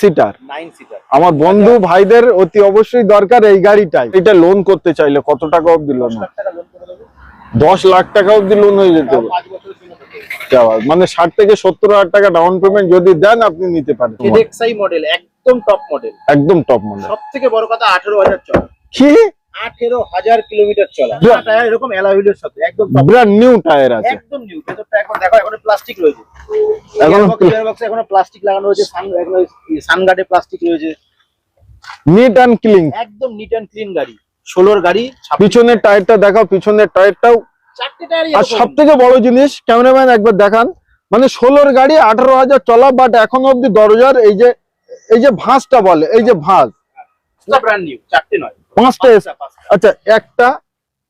Seater seater আমার বন্ধু ভাইদের অতি অবশ্যই দরকার এই গাড়িটাই। এটা লোন করতে চাইলে কত টাকা অব্দি লোন দশ লাখ টাকা অব্দি লোন হয়ে যেতে। মানে ষাট থেকে সত্তর হাজার টাকা ডাউন পেমেন্ট যদি দেন আপনি নিতে পারেন। মডেল একদম টপ মডেল একদম টপ মডেল সব থেকে বড় কথা আঠেরো হাজার কি? আঠেরো হাজার কিলোমিটার চলা। টায়ার এরকম অ্যালাউইলের সাথে একদম ব্র্যান্ড নিউ টায়ার আছে। একদম নিউ এখন দেখো এখন প্লাস্টিক রয়েছে। এখনও বক্সে এখনও প্লাস্টিক লাগানো রয়েছে সান সানগার্ডে প্লাস্টিক রয়েছে। নিট অ্যান্ড ক্লিন একদম নিট অ্যান্ড ক্লিন গাড়ি। ষোলোর গাড়ি পিছনের টায়ারটা দেখাও পিছনের টায়ারটাও আর সব থেকে বড় জিনিস ক্যামেরাম্যান একবার দেখান। মানে ষোলোর গাড়ি আঠারো হাজার চলা বাট এখনও অব্দি দরজার এই যে এই যে ভাঁজটা বলে এই যে ভাঁজ। ব্র্যান্ড নিউ চারটে নয়। পাঁচটা। আচ্ছা একটা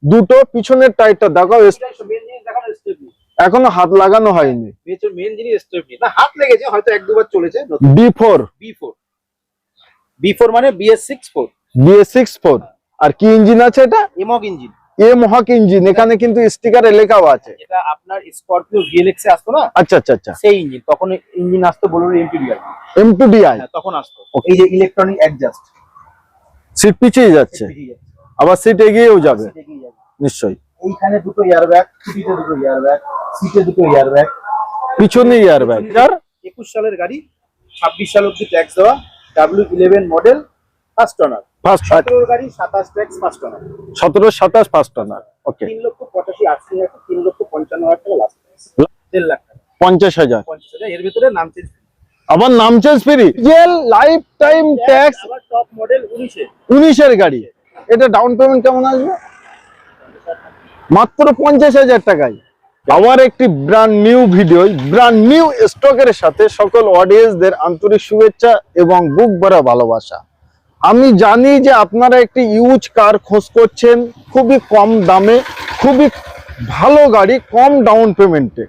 দুটো পিছনের টায়ারটা দেখাও এখনও হাত লাগানো হয়নি। মেন জিনিস না হাত লেগেছে হয়তো এক দুবার চলেছে মানে আর কি ইঞ্জিন আছে এটা? এমক ইঞ্জিন এ মহাক ইঞ্জিন এখানে কিন্তু স্টিকারে লেখাও আছে। এটা আপনার স্করপিও ভিএলএক্স এ আসতো না? আচ্ছা আচ্ছা আচ্ছা। সেই ইঞ্জিন তখন ইঞ্জিন আসতো বলুন এমপিডিআই হ্যাঁ তখন আসতো। এই যে ইলেকট্রনিক অ্যাডজাস্ট সিট পিছিয়ে যাচ্ছে। আবার সিট এগিয়েও যাবে। নিশ্চয়ই। এইখানে দুটো এয়ার ব্যাগ সিটিতে দুটো এয়ার ব্যাগ সিটে দুটো এয়ার ব্যাগ। পিছনে ইয়ার ব্যাগ। আর একুশ সালের গাড়ি ছাব্বিশ সাল অব্দি ট্যাক্স দেওয়া W eleven model first owner first সতেরোর গাড়ি সাতাশ ট্যাক্স ফার্স্ট অনার সতেরো সাতাশ ফার্স্ট অনার ওকে তিন লক্ষ পঁচাশি আশি হাজার তিন লক্ষ পঞ্চান্ন হাজার টাকা লাস্ট দেড় লাখ টাকা। পঞ্চাশ হাজার। পঞ্চাশ হাজার এর ভিতরে নাম চেঞ্জ আবার নাম change free jail life time tax top model উনিশে। উনিশের গাড়ি। এটা ডাউন পেমেন্ট কেমন আসবে? মাত্র পঞ্চাশ হাজার টাকায়। আবার একটি brand new video brand new স্টকের সাথে সকল অডিয়েন্সদের আন্তরিক শুভেচ্ছা এবং বুক ভরা ভালোবাসা। আমি জানি যে আপনারা একটি ইউজ কার খোঁজ করছেন খুবই কম দামে খুবই ভালো গাড়ি কম ডাউন পেমেন্টে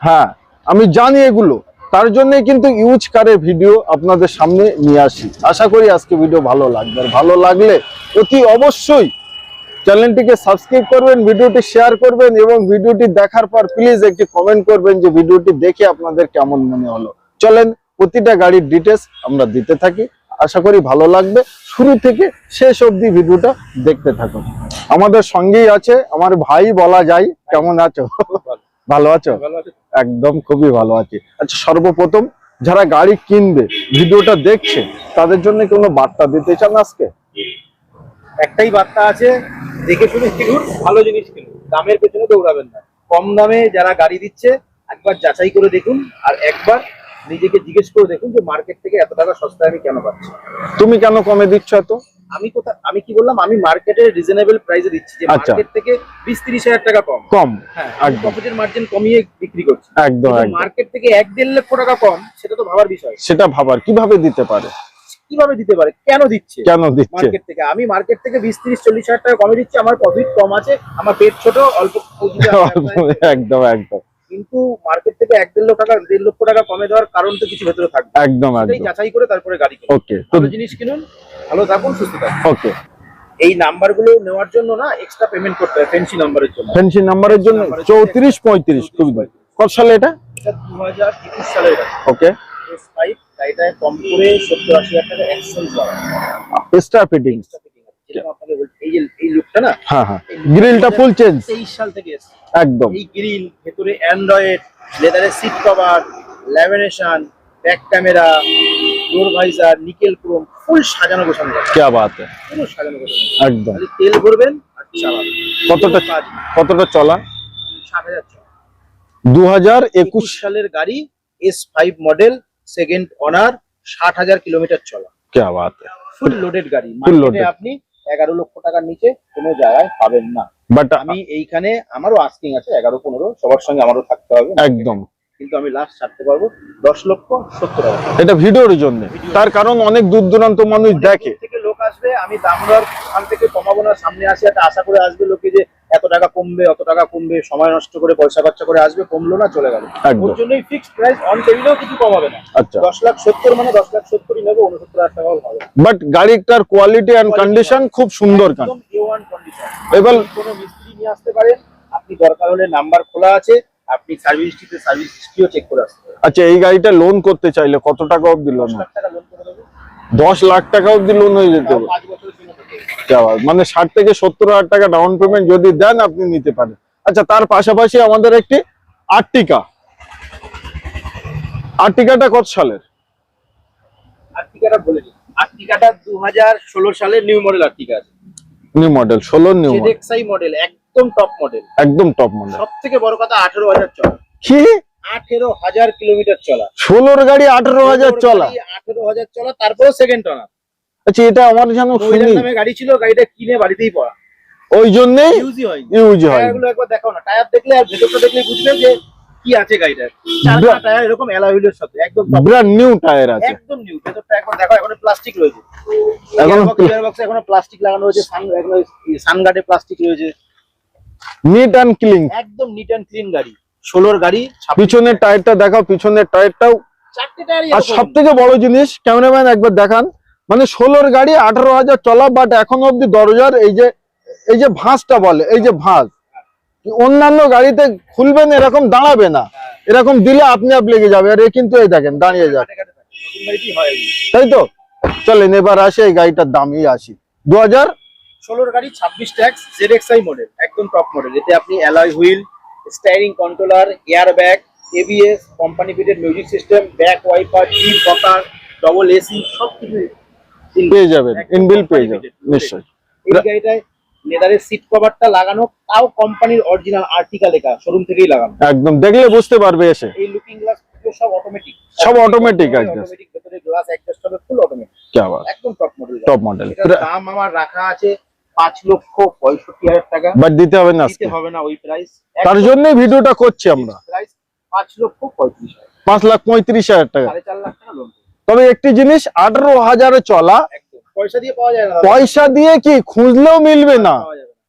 হ্যাঁ আমি জানি এগুলো। তার জন্য কিন্তু ইউজ কারের ভিডিও আপনাদের সামনে নিয়ে আসি। আশা করি আজকে ভিডিও ভালো লাগবে। আর ভালো লাগলে অতি অবশ্যই চ্যানেলটিকে সাবস্ক্রাইব করবেন ভিডিওটি শেয়ার করবেন এবং ভিডিওটি দেখার পর প্লিজ একটি কমেন্ট করবেন যে ভিডিওটি দেখে আপনাদের কেমন মনে হলো। চলেন প্রতিটা গাড়ির ডিটেলস আমরা দিতে থাকি। আশা করি ভালো লাগবে। শুরু থেকে শেষ অবধি ভিডিওটা দেখতে থাকুন। আমাদের সঙ্গেই আছে আমার ভাই বলা যায়। কেমন আছো? ভালো আছো? ভালো আছে। একদম খুবই ভালো আছি। আচ্ছা সর্বপ্রথম যারা গাড়ি কিনবে ভিডিওটা দেখছে তাদের জন্য কোনো বার্তা দিতে চান আজকে? একটাই বার্তা আছে দেখে শুনে কিনুন ভালো জিনিস কিনুন। দামের পেছনে দৌড়াবেন না। কম দামে যারা গাড়ি দিচ্ছে একবার যাচাই করে দেখুন আর একবার নিজেকে জিজ্ঞেস করে দেখুন যে মার্কেট থেকে এত টাকা সস্তায় আমি কেন পাচ্ছি। তুমি কেন কমে দিচ্ছ এত? আমি কোথা আমি কি বললাম? আমি মার্কেটে রিজনেবল প্রাইসে দিচ্ছি। যে আচ্ছা। মার্কেট থেকে বিশ তিরিশ হাজার টাকা কম। কম। হ্যাঁ একদম। প্রফিটের মার্জিন কমিয়ে বিক্রি করছি। একদম একদম। মার্কেট থেকে এক দেড় লক্ষ টাকা কম সেটা তো ভাবার বিষয়। সেটা ভাবার। কীভাবে দিতে পারে? কীভাবে দিতে পারে? কেন দিচ্ছে? কেন দিচ্ছে? মার্কেট থেকে। আমি মার্কেট থেকে বিশ তিরিশ চল্লিশ হাজার টাকা কমে দিচ্ছি। আমার প্রফিট কম আছে আমার পেট ছোট অল্প পুঁজিতে আমি ব্যবসায়- একদম একদম। কিন্তু মার্কেট থেকে এক দেড় লক্ষ টাকা দেড় লক্ষ টাকা কমে দেওয়ার কারণ তো কিছু ভেতরে থাকবে। একদম যাচাই করে তারপরে গাড়ি ওকে ভালো জিনিস কিনুন ভালো থাকুন সুস্থ থাকুন। ওকে এই নাম্বারগুলো নেওয়ার জন্য না এক্সট্রা পেমেন্ট করতে হয় ফেন্সি নাম্বারের জন্য। ফেন্সি নাম্বারের জন্য চৌত্রিশ পঁয়ত্রিশ খুবই ভালো। কত সালে এটা? এটা দু হাজার একুশ সালের গাড়ি ওকে এস ফাইভ গাড়িটায় কম করে সত্তর আশি হাজার টাকা এক্সচেঞ্জ এক্সট্রা ফিটিং এই যে এই লুকটা না হ্যাঁ হ্যাঁ। গ্রিলটা ফুল চেঞ্জ তেইশ সাল থেকে একদম। এই গ্রিল করে অ্যান্ড্রয়েড লেদারের seat cover lamination back camera door visor nickel chrome full সাজানো গোছানো কে বাত পুরো সাজানো গোছানো একদম। খালি তেল ভরবেন আর চালাবেন কতটা কতটা চলা? 7000 চলা। 2021 সালের গাড়ি S5 model second honour 60000 kilometre চলা। কে বাত ফুল লোডেড গাড়ি। মানে আপনি এগারো লক্ষ টাকার নিচে কোনো জায়গায় পাবেন না। বাট আমি এইখানে আমারও আস্কিং আছে এগারো পনেরো সবার সঙ্গে আমারও থাকতে হবে। একদম। কিন্তু আমি লাস্ট ছাড়তে পারব দশ লক্ষ সত্তর হাজার এটা ভিডিওর জন্য। তার কারণ অনেক দূর দূরান্ত মানুষ দেখে। থেকে লোক আসবে আমি দাম দর থেকে কমাবো না সামনে আসে একটা আশা করে আসবে লোকে যে এত টাকা কমবে অত টাকা কমবে সময় নষ্ট করে পয়সা খরচা করে আসবে কমলো না চলে গেল। ওর জন্যই ফিক্সড প্রাইস অন টেবিলেও কিছু কমাবে না। আচ্ছা। দশ লাখ সত্তর মানে দশ লাখ সত্তরই নেব উনসত্তর হাজার টাকাও হবে। বাট গাড়িটার কোয়ালিটি এন্ড কন্ডিশন খুব সুন্দর কান কন্ডিশন এবার কোনো মিস্ত্রি নিয়ে আসতে পারেন আপনি দরকার হলে নাম্বার খোলা আছে আপনি সার্ভিস হিস্ট্রিতে সার্ভিস হিস্ট্রিও চেক করে আসতে পারেন। আচ্ছা এই গাড়িটা লোন করতে চাইলে কত টাকা অবধি লোন দশ লাখ টাকা লোন করে দেবো। দশ লাখ টাকা অব্দি লোন হয়ে যেতে পারে। আবার মানে ষাট থেকে সত্তর হাজার টাকা ডাউন পেমেন্ট যদি দেন আপনি নিতে পারেন। আচ্ছা তার পাশাপাশি আমাদের একটি আর্টিকা। আর্টিকাটা কত সালের? আর্টিকাটা বলে দিন new model Ertiga new model 16 new model একদম টপ মডেল একদম টপ মডেল কথা 18000 চলা। আঠারো হাজার কিলোমিটার চলা। 16 চলা। 18000 চলা তারপরে সেকেন্ড ওনার আচ্ছা এটা আমার মহিলার শুনি নামে গাড়ি ছিল গাড়িটা কিনে বাড়িতেই পড়া। ওই জন্যই ইউজই হয়নি। ইউজ হয় টায়ারগুলো একবার দেখাও না। টায়ার দেখলে আর ভেতরটা দেখলে বুঝবে যে কি আছে গাড়িটার চারটা টায়ার এরকম অ্যালাউইলের সাথে একদম ব্র্যান্ড নিউ টায়ার আছে। একদম নিউ ভেতরটা একবার দেখো এখনও প্লাস্টিক রয়েছে। এখনও গিয়ার বক্সে এখনও প্লাস্টিক লাগানো রয়েছে সান এখনও সানগার্ডে প্লাস্টিক রয়েছে। নিট অ্যান্ড ক্লিন একদম নিট অ্যান্ড ক্লিন গাড়ি। ষোলোর গাড়ি পিছনের টায়ারটা দেখাও পিছনের টায়ারটাও চারটে টায়ারই আর এরকম। সব থেকে বড় জিনিস ক্যামেরাম্যান একবার দেখান। মানে ষোলোর গাড়ি, আঠারো হাজার চলা বাট এখন অব্দি দরজার এই যে এই যে ভাঁজটা বলে, এই যে ভাঁজ অন্যান্য গাড়িতে খুলবেন এরকম দাঁড়াবে না। এরকম দিলে আপনি আপ লেগে যাবে, আর এ কিন্তু এই দেখেন, দাঁড়িয়ে যাবে। তাই তো? চলেন, এবার আসে, এই গাড়িটার দামই আসি। দু হাজার ষোলোর গাড়ি, ছাব্বিশ ট্যাক্স জেড এক্সআই মডেল একদম টপ মডেল এতে আপনি alloy wheel steering controller air bag ABS company fitted music system back wiper জি বকার ডবল এসি সব কিছু পেয়ে যাবেন ইনবিল পেয়ে যাবেন নিশ্চয়ই। এই গাড়িটায় লেদারের সিট কভারটা লাগানো তাও কোম্পানির অরিজিনাল আর্টিকা লেখা শোরুম থেকেই লাগানো। একদম দেখলে বুঝতে পারবে এসে। এই লুকিং গ্লাস সব অটোমেটিক সব একদম। অটোমেটিক ভেতরে গ্লাস অ্যাডজাস্ট হবে ফুল অটোমেটিক কে আবার? একদম টপ মডেল টপ মডেল দাম আমার রাখা আছে পাঁচ লক্ষ পঁয়ষট্টি হাজার টাকা। বাট দিতে হবে না দিতে হবে না ওই প্রাইস তার জন্যই ভিডিওটা করছি আমরা। প্রাইস পাঁচ লক্ষ পঁয়ত্রিশ হাজার। পাঁচ লাখ পঁয়ত্রিশ হাজার টাকা। সাড়ে চার লাখ টাকা লোন তবে একটি জিনিস আঠারো হাজারে চলা পয়সা দিয়ে পাওয়া যায় পয়সা দিয়ে কি খুঁজলেও মিলবে না?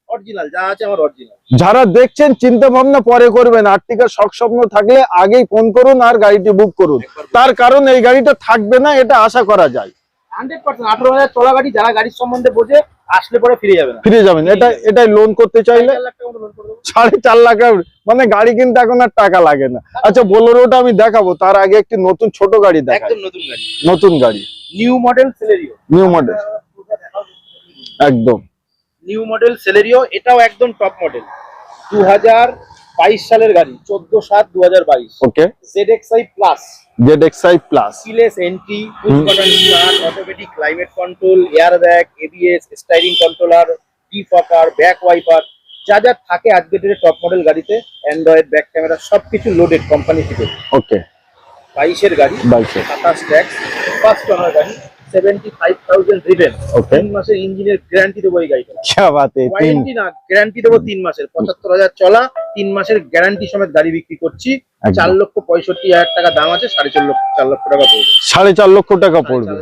অরিজিনাল যা আছে আমার অরিজিনাল যারা দেখছেন চিন্তা ভাবনা পরে করবেন। আর্টিকার শখ স্বপ্ন থাকলে আগেই ফোন করুন আর গাড়িটি বুক করুন। তার কারণ এই গাড়িটা থাকবে না এটা আশা করা যায়। হান্ড্রেড পার্সেন্ট আঠারো হাজার চলা গাড়ি যারা গাড়ির সম্বন্ধে বোঝে আসলে পরে ফিরে যাবে না। ফিরে যাবেন এটা এটাই লোন করতে চাইলে সাড়ে চার লাখ মানে গাড়ি কিনতে এখন আর টাকা লাগে না। আচ্ছা বোলেরোটা আমি দেখাবো। তার আগে একটি নতুন ছোট গাড়ি একদম নতুন গাড়ি। নতুন গাড়ি। New model Celerio new model একদম। নিউ মডেল সেলেরিও এটাও একদম টপ মডেল দু হাজার বাইশ সালের গাড়ি চোদ্দ সাত দু হাজার বাইশ okay Z XI plus Z XI plus keyless entry automatic climate control air bag ABS steering controller defogger back wiper যা যা থাকে আজকের ডেটে টপ মডেল গাড়িতে অ্যান্ড্রয়েড ব্যাক ক্যামেরা সবকিছু লোডেড কোম্পানি থেকে। ওকে বাইশের গাড়ি বাইশে সাতাশ ট্যাক্স ফার্স্ট ওনার গাড়ি। 75000 রিভেন ওকে তিন মাসের ইঞ্জিনের গ্যারান্টি দেবো এই গাড়িটা কি বাত এই ওয়ারেন্টি না গ্যারান্টি দেবো তিন মাসের। 75000 চলা তিন মাসের গ্যারান্টি সমেত গাড়ি বিক্রি করছি। চার লক্ষ পঁয়ষট্টি হাজার টাকা দাম আছে সাড়ে চার লক্ষ চার লক্ষ টাকা পড়বে। সাড়ে চার লক্ষ টাকা পড়বে।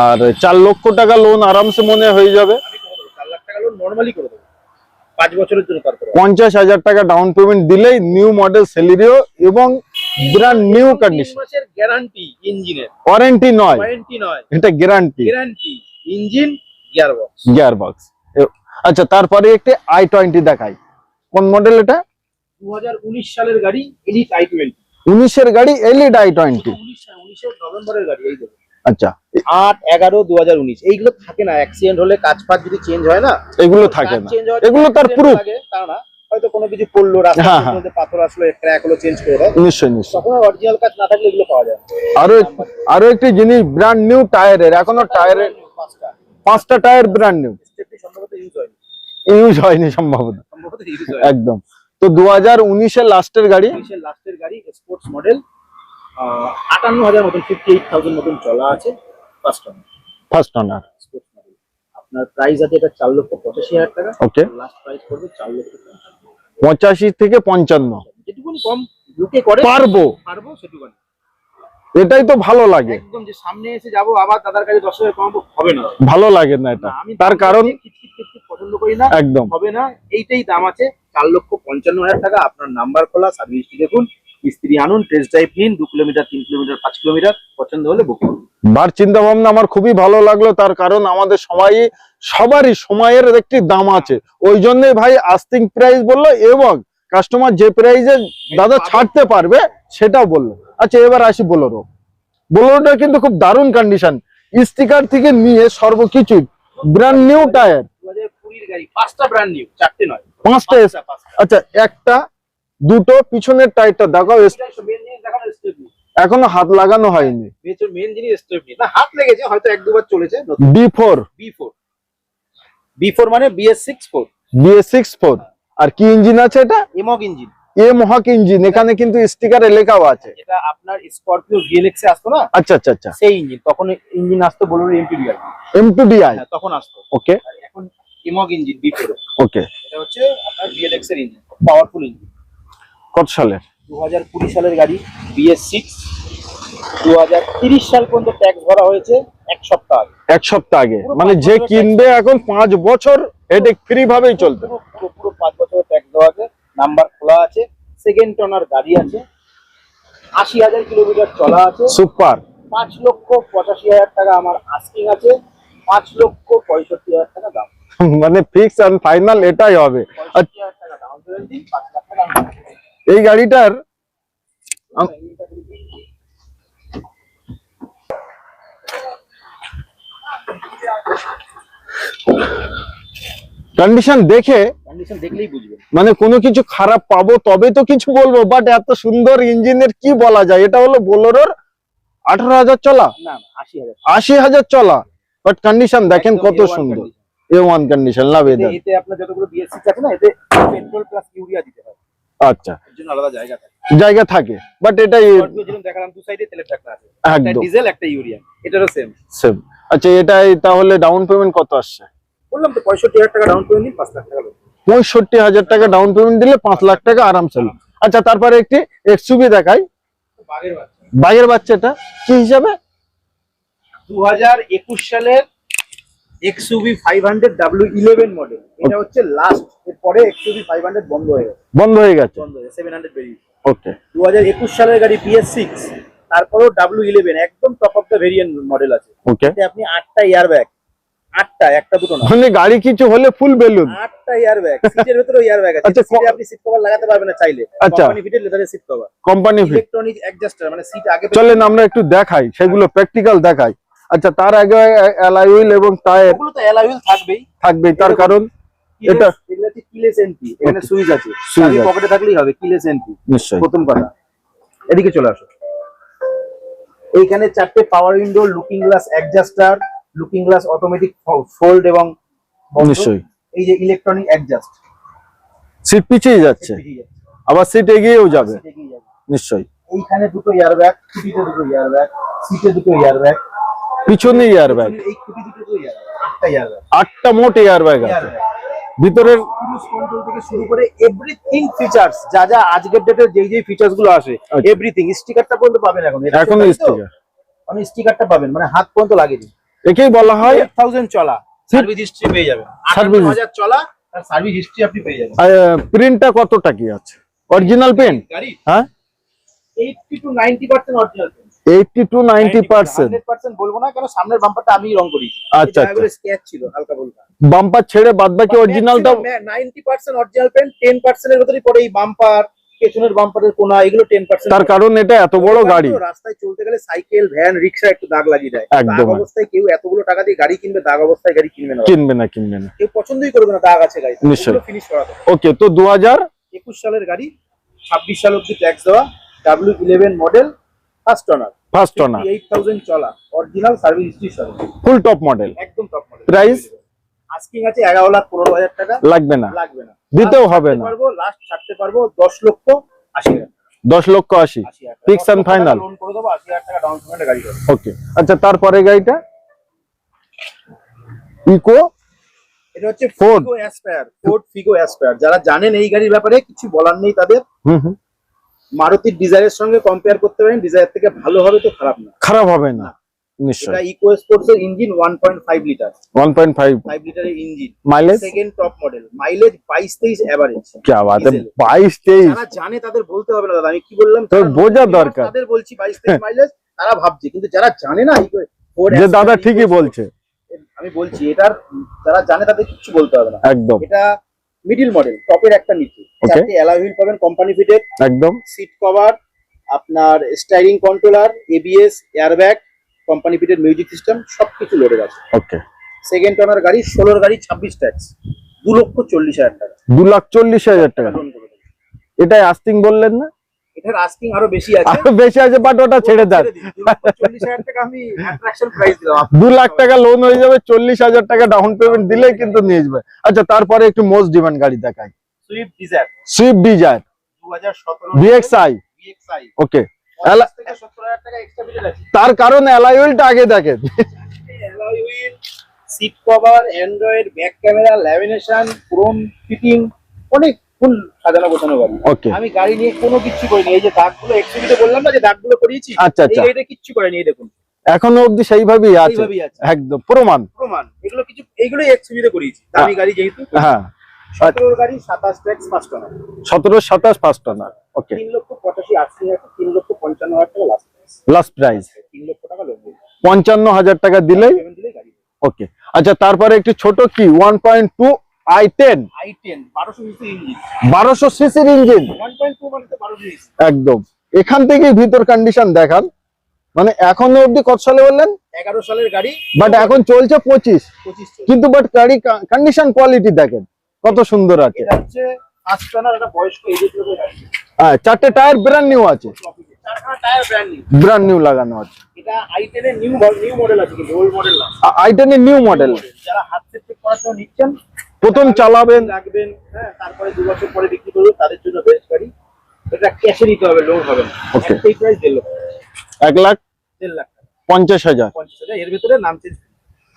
আর চার লক্ষ টাকা লোন আরামসে মনে হয়ে যাবে। চার লাখ টাকা লোন নর্মালি করে দেবো। পাঁচ বছরের জন্য পঞ্চাশ হাজার টাকা ডাউন পেমেন্ট দিলেই নিউ মডেল স্যালারিও এবং ব্র্যান্ড নিউ কন্ডিশন গ্যারান্টি ইঞ্জিনের। ওয়ারেন্টি নয়। ওয়ারেন্টি নয়। এটা guarantee guarantee engine gear box gear box আচ্ছা তারপরে একটি আই টোয়েন্টি দেখাই। কোন মডেল এটা? দু হাজার উনিশ সালের গাড়ি এলিট আই টোয়েন্টি উনিশের গাড়ি এলিড আই টোয়েন্টি উনিশের নভেম্বরের গাড়ি এই আচ্ছা। আট এগারো দু হাজার উনিশ। এইগুলো থাকে না। অ্যাক্সিডেন্ট হলে কাজ ফাজ যদি চেঞ্জ হয় না এগুলো থাকে না। এগুলো তার proof। তা না। হয়তো কোনো কিছু পড়ল হ্যাঁ, হ্যাঁ। রাস্তার মধ্যে পাথর আসলো ক্র্যাক হলো চেঞ্জ করে দেয় নিশ্চয়ই নিশ্চয়ই। তখন অরিজিনাল কাজ না থাকলে এগুলো পাওয়া যায় আরও আরও একটি জিনিস ব্র্যান্ড নিউ টায়ারের এখনও টায়ারের পাঁচটা। পাঁচটা টায়ার ব্র্যান্ড নিউ সম্ভবত ইউজ হয়নি। ইউজ হয়নি সম্ভবত। একদম। তো দু হাজার উনিশের লাস্টের গাড়ি? লাস্টের গাড়ি স্পোর্টস মডেল আটান্ন হাজার মতন ফিফটি এইট থাউজেন্ড মতন চলা আছে first time first sports model আপনার প্রাইস আছে এটা চার লক্ষ পঁচাশি হাজার টাকা। ওকে লাস্ট প্রাইস পড়বে চার লক্ষ পঞ্চান্ন। পঁচাশি থেকে পঞ্চান্ন। পারব। এটাই তো ভালো লাগে। একদম যে সামনে এসে যাব আবার দাদার কাছে দশ হাজার কমাবো হবে না। ভালো লাগে না এটা। আমি তার কারণ পছন্দ করি না একদম। হবে না। এইটাই দাম আছে। চার লক্ষ পঞ্চান্ন হাজার টাকা। আপনার নাম্বার খোলা সার্ভিসটি দেখুন। মিস্ত্রি আনুন টেস্ট ড্রাইভ নিন দু কিলোমিটার তিন কিলোমিটার পাঁচ কিলোমিটার পছন্দ হলে বুক করুন। বার চিন্তা ভাবনা আমার খুবই ভালো লাগল তার কারণ আমাদের সময় সবারই সময়ের একটি দাম আছে। ওই জন্যই ভাই আস্তিং প্রাইস বলল এবং কাস্টমার যে প্রাইসে দাদা ছাড়তে পারবে সেটাও বলল। আচ্ছা এবার আসি বোলোরো। বোলোরোটা কিন্তু খুব দারুণ কন্ডিশন স্টিকার থেকে নিয়ে সর্বকিছু ব্র্যান্ড নিউ টায়ার পাঁচটা ব্র্যান্ড নিউ চারটে নয়। পাঁচটা। আচ্ছা একটা দুটো পিছনের টায়ারটা দেখাও দেখানো এখনও হাত লাগানো হয়নি। মেন জিনিস না হাত লেগেছে হয়তো এক দুবার চলেছে মানে BS six four BS six four আর কি ইঞ্জিন আছে এটা? এমক ইঞ্জিন ইঞ্জিন এখানে কিন্তু স্টিকারে লেখাও আছে। এটা আপনার স্করপিও ভিএলএক্স এ আসতো না? আচ্ছা আচ্ছা আচ্ছা। সেই ইঞ্জিন তখন ইঞ্জিন আসতো বলুন হ্যাঁ তখন আসতো। ওকে এখন এমক ইঞ্জিন ওকে এটা হচ্ছে আপনার ভিএলএক্স এর ইঞ্জিন পাওয়ারফুল ইঞ্জিন কত সালের? দু হাজার কুড়ি সালের গাড়ি বিএস সিক্স দু হাজার তিরিশ সাল পর্যন্ত ট্যাক্স ভরা হয়েছে এক সপ্তাহ আগে। এক সপ্তাহ আগে। মানে যে কিনবে এখন পাঁচ বছর হেডেক ফ্রি ভাবেই চলবে। পুরো পুরো পাঁচ বছরের ট্যাক্স দেওয়া আছে। নাম্বার খোলা আছে। সেকেন্ড টনার গাড়ি আছে। আশি হাজার কিলোমিটার চলা আছে। সুপার পাঁচ লক্ষ পঁচাশি হাজার টাকা আমার আস্কিং আছে। পাঁচ লক্ষ পঁয়ষট্টি হাজার টাকা দাম মানে ফিক্স অ্যান্ড ফাইনাল এটাই হবে। টাকা দাম পাঁচ লাখ টাকা এই গাড়িটার কন্ডিশন দেখে কন্ডিশন দেখলেই বুঝবেন মানে কোনো কিছু খারাপ পাবো তবে তো কিছু বলব বাট এত সুন্দর ইঞ্জিনের কি বলা যায়? এটা হলো বোলোরোর আঠারো হাজার চলা। না আশি হাজার চলা। বাট কন্ডিশন দেখেন কত সুন্দর। এ ওয়ান কন্ডিশন লাভ এতে আপনার যতগুলো বিএস আছে না এতে পেট্রোল প্লাস ইউরিয়া দিতে হয়। আচ্ছা। আলাদা জায়গা থাকে। জায়গা থাকে বাট এটাই দেখালাম দু সাইডে তেলের আছে। একটা ডিজেল একটা ইউরিয়া। এটারও সেম সেম আচ্ছা এটাই তাহলে ডাউন পেমেন্ট কত আসছে? বললাম তো পঁয়ষট্টি হাজার টাকা ডাউন পেমেন্ট দিন পাঁচ লাখ টাকা পঁয়ষট্টি হাজার টাকা ডাউন পেমেন্ট দিলে পাঁচ লাখ টাকা আরামসে। আচ্ছা তারপরে একটি এক্সুবি দেখাই। বাচ্চা। বাইরের বাচ্চাটা কি হিসাবে? দু হাজার একুশ সালের ডাব্লিউ ইলেভেন মডেল এটা হচ্ছে লাস্ট এরপরে বন্ধ হয়ে গেছে। বন্ধ হয়ে গেছে? বন্ধ হয়ে ওকে সালের গাড়ি তারপরেও ডাব্লিউ ইলেভেন একদম top of the variant model আছে। ওকে আপনি আটটা আটটা একটা দুটো না। মানে গাড়ি কিছু হলে ফুল বেলুন আটটা এয়ার ব্যাগ সিটের ভেতরে এয়ার ব্যাগ আছে। আচ্ছা, আপনি সিট কভার লাগাতে পারবেন না চাইলে। আচ্ছা। কোম্পানি ফিটেড লেদারের seat cover company fit electronic adjuster মানে সিট আগে চলেন আমরা একটু দেখাই সেগুলো প্র্যাকটিক্যাল দেখাই। আচ্ছা তার আগে হুইল এবং টায়ার ওগুলো তো অ্যালয় হুইল থাকবেই। থাকবেই তার কারণ এটা এটা- কিলেস এন্ট্রি এখানে সুইচ আছে। সুইচ পকেটে থাকলেই হবে কিলেস এন্ট্রি নিশ্চয়ই। প্রথম কথা। এদিকে চলে আসো। এইখানে চারটে power window looking glass adjuster looking glass automatic fold এবং। নিশ্চয়ই। এই যে ইলেকট্রনিক অ্যাডজাস্ট সিট পিছিয়ে যাচ্ছে। আবার সিট এগিয়েও যাবে। নিশ্চয়ই। এইখানে দুটো এয়ার ব্যাগ দুটো এয়ার ব্যাগ সিটে দুটো এয়ার ব্যাগ পিছনে এয়ার ব্যাগ আটটা মোট এয়ার ব্যাগ আছে। ভিতরের ক্রুজ কন্ট্রোল থেকে শুরু করে এভরিথিং ফিচার্স যা যা আজকের ডেটে যেই যেই ফিচার্সগুলো আসে আচ্ছা। এভরিথিং স্টিকারটা পর্যন্ত পাবেন এখন এখন স্টিকার আপনি স্টিকারটা পাবেন মানে হাত পর্যন্ত একেই বলা হয় এইট থাউজেন্ড চলা সার্ভিস হিস্ট্রি পেয়ে যাবেন। চলা আর সার্ভিস হিস্ট্রি আপনি পেয়ে যাবেন। প্রিন্টটা কতটা কি আছে? অরিজিনাল পেন গাড়ি হ্যাঁ? Eighty to ninety percent original eighty to ninety percent percent বলব না কেন সামনের বাম্পারটা আমি রং করি। আচ্ছা, আচ্ছা। স্কেচ ছিল হালকা বাম্পার ছেড়ে বাদ বাকি অরিজিনালটা নাইনটি পার্সেন্ট অরিজিনাল টেন ভেতরেই পড়ে এই বাম্পার পেছনের বাম্পারের কোনা এগুলো টেন পার্সেন্ট তার কারণ এটা এত বড় গাড়ি। রাস্তায় চলতে গেলে সাইকেল ভ্যান রিক্সা একটু দাগ লাগিয়ে দেয়। একদম। অবস্থায় কেউ এতগুলো টাকা দিয়ে গাড়ি কিনবে দাগ অবস্থায় গাড়ি কিনবে না। কিনবে না কিনবে না। কেউ পছন্দই করবে না দাগ আছে গাড়ি নিশ্চয়ই। ফিনিশ করা ওকে তো দু হাজার একুশ সালের গাড়ি ছাব্বিশ সাল অব্দি ট্যাক্স দেওয়া W eleven model first owner first owner eight thousand চলা অরিজিনাল সার্ভিস হিস্ট্রি সহ ফুল টপ মডেল একদম টপ মডেল Price? আস্কিং আছে এগারো লাখ পনেরো হাজার টাকা। লাগবে না। লাগবে না। দিতেও হবে না। পারব লাস্ট ছাড়তে পারব দশ লক্ষ আশি হাজার দশ লক্ষ আশি। আশি হাজার Fix and final? লোন করে দেবো আশি হাজার টাকা ডাউন পেমেন্টে গাড়ি ওকে আচ্ছা তারপরে গাড়িটা? ইকো এটা হচ্ছে Ford. Figo Aspire Ford Figo Aspire যারা জানেন এই গাড়ির ব্যাপারে কিছু বলার নেই তাদের। হুম হুম। মারুতির ডিজাইনের সঙ্গে কম্পেয়ার করতে পারেন ডিজাইন থেকে ভালো হবে তো খারাপ না। খারাপ হবে না নিশ্চয় litre engine mileage top model mileage যারা জানে তাদের বলতে হবে না দাদা আমি কি বললাম? তোর বোঝা দরকার। তাদের বলছি মাইলেজ হ্যাঁ। তারা ভাবছে। কিন্তু যারা জানে না দাদা ঠিকই বলছে। আমি বলছি এটার যারা জানে তাদের কিছু বলতে হবে না। একদম। এটা মিডিল মডেল টপের একটা নিচে। চারটে অ্যালয় হুইল পাবেন কোম্পানি ফিটেড একদম। সিট কভার আপনার steering controller ABS airbag company fitted music system সবকিছু লোডেড আছে। ওকে সেকেন্ড ওনার গাড়ি ষোলোর গাড়ি ছাব্বিশ ট্যাক্স দু লক্ষ চল্লিশ হাজার টাকা। দু লাখ চল্লিশ হাজার টাকা। এটাই আস্তিং বললেন না? এটার আস্কিং আরও বেশি আছে। আরও বেশি আছে বাট ওটা ছেড়ে দেন। ছেড়ে দিন। দু লক্ষ চল্লিশ হাজার টাকা আমি অ্যাট্রাকশন প্রাইস দিলাম। দু লাখ টাকা লোন হয়ে যাবে চল্লিশ হাজার টাকা ডাউন পেমেন্ট দিলেই কিন্তু নিয়ে যাবে। আচ্ছা তারপরে একটু মোস্ট ডিমান্ড গাড়ি দেখাই। সুইফট ডিজায়ার সুইফট ডিজায়ার দু হাজার সতেরো ভিএক্সআই ভিএক্সআই ওকে তার কারণ অ্যালাইউলটা আগে দেখেন। Alloy wheel seat cover Android back camera lamination chrome fitting অনেক ফুল সাজানো গোছানো গাড়ি। ওকে আমি গাড়ি নিয়ে কোনো কিচ্ছু করিনি। এই যে দাগগুলো এক্সিবিতে বললাম না যে দাগগুলো করিয়েছি? আচ্ছা, আচ্ছা। গাড়িটা কিচ্ছু করেনি এই দেখুন। এখনও অবধি সেইভাবেই আছে। একদম। প্রমাণ। প্রমাণ। এগুলো কিছু এইগুলো এক্সিবিতে করিয়েছি। দামি গাড়ি যেহেতু হ্যাঁ। সতেরোর গাড়ি সাতাশ ট্যাক্স পাঁচ টাকা সতেরো সাতাশ পাঁচটা না ওকে তিন লক্ষ পঁচাশি আশি হাজার তিন লক্ষ পঞ্চান্ন হাজার টাকা লাস্ট লাস্ট প্রাইস তিন লক্ষ টাকা পঞ্চান্ন হাজার টাকা দিলেই? পেমেন্ট দিলেই গাড়ি ওকে আচ্ছা তারপরে একটি ছোট কি? One point two i ten বারোশো সিসির ইঞ্জিন মানে একদম। এখান থেকেই ভিতর কন্ডিশন দেখান। মানে এখনও অবধি কত সালে বললেন? এগারো সালের গাড়ি। বাট এখন চলছে পঁচিশ। পঁচিশ কিন্তু বাট গাড়ি কন্ডিশন কোয়ালিটি দেখেন। কত সুন্দর আছে। হ্যাঁ চারটে টায়ার ব্র্যান্ড নিউ আছে। টায়ার ব্র্যান্ড নিউ নিউ লাগানো আছে। এটা নিউ মডেল প্রথম চালাবেন। রাখবেন হ্যাঁ তারপরে দু বছর পরে বিক্রি করবেন তাদের জন্য বেস্ট গাড়ি। এটা ক্যাশে নিতে হবে লোন হবে না। এক লাখ দেড় লাখ পঞ্চাশ হাজার। পঞ্চাশ হাজার এর ভিতরে নাম চেঞ্জ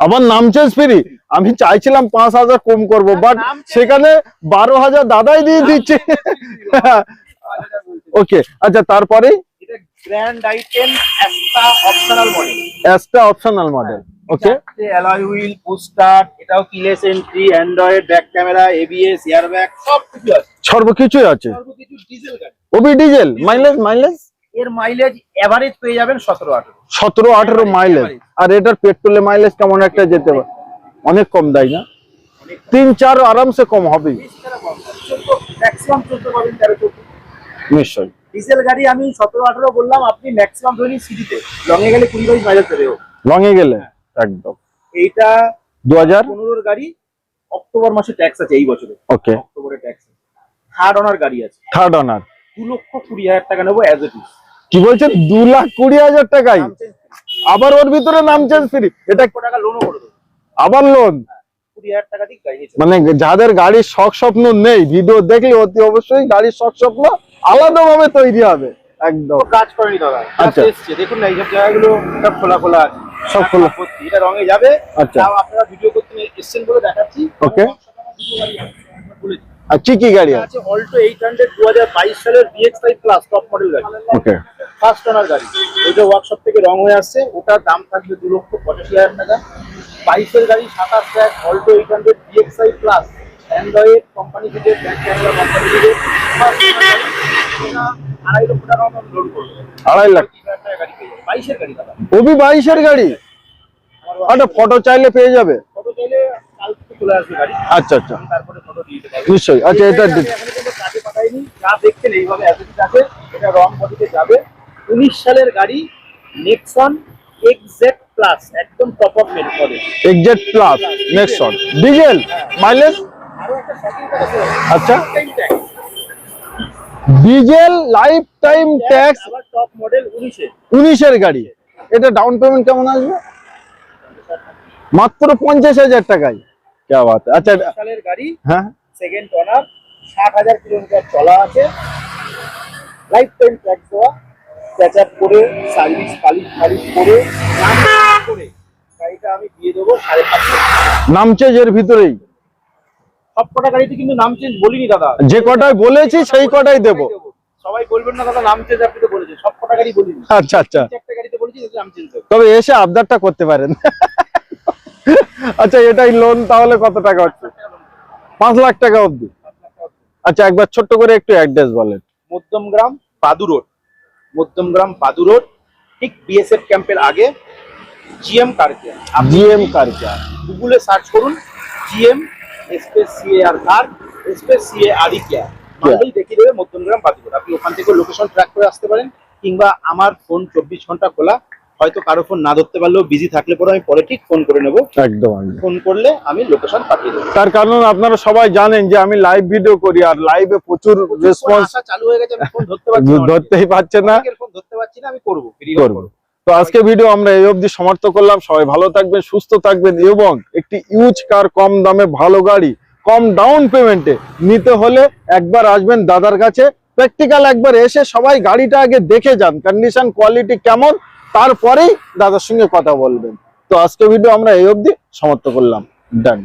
আবার নাম চেঞ্জ ফ্রি। আমি চাইছিলাম পাঁচ হাজার কম করব বাট সেখানে বারো হাজার দাদাই দিয়ে দিচ্ছে। ওকে আচ্ছা তারপরে? গ্র্যান্ড একটা অপশনাল মডেল এসটা অপশনাল মডেল ওকে চারটে অ্যালয় হুইল পুস্টার এটাও keyless entry Android back camera ABS সব কিছু আছে। সর্বকিছুই আছে। সর্বকিছু ডিজেল গাড়ি। ওবি ডিজেল মাইলেজ মাইলেজ এর মাইলেজ এভারেজ পেয়ে যাবেন সতেরো আঠেরো। সতেরো আঠেরো মাইলেজ আর এটার পেট্রোলের মাইলেজ কেমন একটা যেতে পারে? অনেক কম দেয় না? তিন চার আরামসে কম নিশ্চয়ই। ডিজেল গাড়ি আমি সতেরো আঠারো বললাম আপনি ম্যাক্সিমাম সিটিতে গেলে কুড়ি বাইশ মাইলেজ দেবে গেলে একদম। এইটা দু হাজার পনেরোর গাড়ি অক্টোবর মাসে ট্যাক্স আছে এই বছরে। ওকে অক্টোবরে ট্যাক্স থার্ড অনার গাড়ি আছে। থার্ড অনার দু লক্ষ কুড়ি হাজার টাকা নেব অ্যাজ ইজ কি বলছে দু লাখ কুড়ি হাজার টাকাই। আবার ওর ভিতরে নাম চেঞ্জ ফ্রি। এটা আবার লোন নিয়েছে। মানে যাদের গাড়ির শখ স্বপ্ন নেই ভিডিও দেখলে অতি অবশ্যই গাড়ির শখ স্বপ্ন আলাদা ভাবে তৈরি হবে। একদম। কাজ করেনি দাদা আচ্ছা। দেখুন না এইসব জায়গাগুলো সব খোলা খোলা আছে। সব খোলা। এটা রঙে যাবে। আচ্ছা। আপনারা ভিডিও করতে এসছেন বলে দেখাচ্ছি। বলেছি। আর কি কি গাড়ি আছে? আছে অল্টো এইট হান্ড্রেড দু হাজার বাইশ সালের বিএক্স প্লাস টপ মডেল গাড়ি। ওকে। ফার্স্ট ওনার গাড়ি। ওইটা ওয়ার্কশপ থেকে রং হয়ে আসছে। ওটার দাম থাকবে দু লক্ষ পঁচাশি হাজার টাকা। বাইশের গাড়ি সাতাশ track Alto eight hundred BXi plus Android company থেকে ব্যাক ক্যামেরা কোম্পানি থেকে। আড়াই লক্ষ টাকা মতো লোড করবে। আড়াই লাখ। টাকা গাড়ি বাইশের গাড়ি দাদা। ওবি বাইশের গাড়ি? একটা ফটো চাইলে পেয়ে যাবে। ফটো চাইলে আচ্ছা আচ্ছা। নিশ্চয়ই। আচ্ছা এটা কাজে পাঠাইনি। যা দেখছেন এইভাবে আছে এটা রং বডিতে যাবে। উনিশ সালের গাড়ি নেক্সন এক্সজেড প্লাস একদম টপ অফ মেড মডেল এক্সজেট প্লাস নেক্সট শট ডিজেল মাইলেজ করা আচ্ছা diesel life time tax top model উনিশে। উনিশের গাড়ি। এটা ডাউন পেমেন্ট কেমন আসবে? মাত্র পঞ্চাশ হাজার টাকায়। কে বাত। আচ্ছা সালের গাড়ি হ্যাঁ। সেকেন্ড ওনার ষাট হাজার কিলোমিটার চলা আছে। লাইফ টাইম ট্যাক্স দেওয়া। প্যাচ আপ করে সার্ভিস পালিশ ফালিশ করে করে গাড়িটা আমি দিয়ে দেবো সাড়ে পাঁচশো। নাম চেঞ্জ এর ভিতরেই? সব কটা গাড়িতে কিন্তু নাম চেঞ্জ বলিনি দাদা। যে কটাই বলেছি সেই কটাই দেবো। সবাই বলবেন না দাদা নাম চেঞ্জ আপনি তো বলেছেন। সব কটা গাড়ি বলিনি। আচ্ছা আচ্ছা। চারটা গাড়িতে বলেছি নাম চেঞ্জ তবে এসে আবদারটা করতে পারেন। আচ্ছা এটাই লোন তাহলে কত টাকা হচ্ছে? পাঁচ লাখ টাকা অবধি। আচ্ছা একবার ছোট্ট করে একটু অ্যাড্রেস বলেন। মধ্যমগ্রাম পাদু রোড। মধ্যমগ্রাম পাদু রোড ঠিক বিএসএফ ক্যাম্পের আগে জিএম কার কেয়ার আপনি জিএম কার্কিয়া গুগলে সার্চ করুন GM space C A R car space C A R care মালটাই দেখিয়ে দেবে মধ্যমগ্রাম বাতিপুর আপনি ওখান থেকে লোকেশন ট্র্যাক করে আসতে পারেন কিংবা আমার ফোন চব্বিশ ঘণ্টা খোলা। হয়তো কারও ফোন না ধরতে পারলেও বিজি থাকলে পরে আমি পরে ঠিক ফোন করে নেব। একদম ফোন করলে আমি লোকেশন পাঠিয়ে দেবো। তার কারণ আপনারা সবাই জানেন যে আমি লাইভ ভিডিও করি আর লাইভে প্রচুর রেসপন্স চালু হয়ে গেছে আমি ফোন ধরতে পারছি না। ধরতেই পারছে না। ফোন ধরতে পারছি না আমি করব করব। তো আজকে ভিডিও আমরা এই অবধি সমাপ্ত করলাম। সবাই ভালো থাকবেন সুস্থ থাকবেন এবং একটি ইউজ কার কম দামে ভালো গাড়ি কম ডাউন পেমেন্টে নিতে হলে একবার আসবেন দাদার কাছে। প্র্যাকটিক্যাল একবার এসে সবাই গাড়িটা আগে দেখে যান। কন্ডিশন কোয়ালিটি কেমন? তারপরেই দাদার সঙ্গে কথা বলবেন। তো আজকে ভিডিও আমরা এই অবধি সমাপ্ত করলাম। ডান